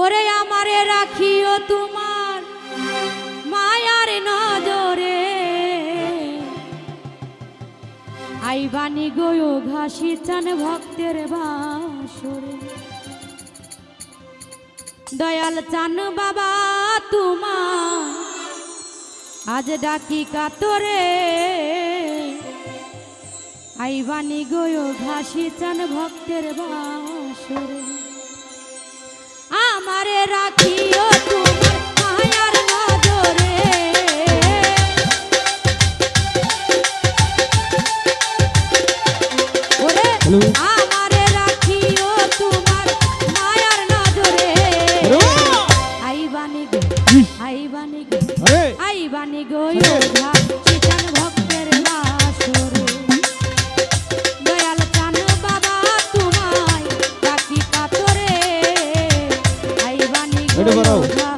ওরে আমারে রাখিও তোমার মায়ার নজরে। আইবানি গয়ো ঘাসি চান ভক্তের বাসরে। দয়াল চান বাবা তোমার, আজ ডাকি কাতরে। আইবানি গয়ো ঘাসি চান ভক্তের বাসরে। আইবানি গো আইবানি গো Bye.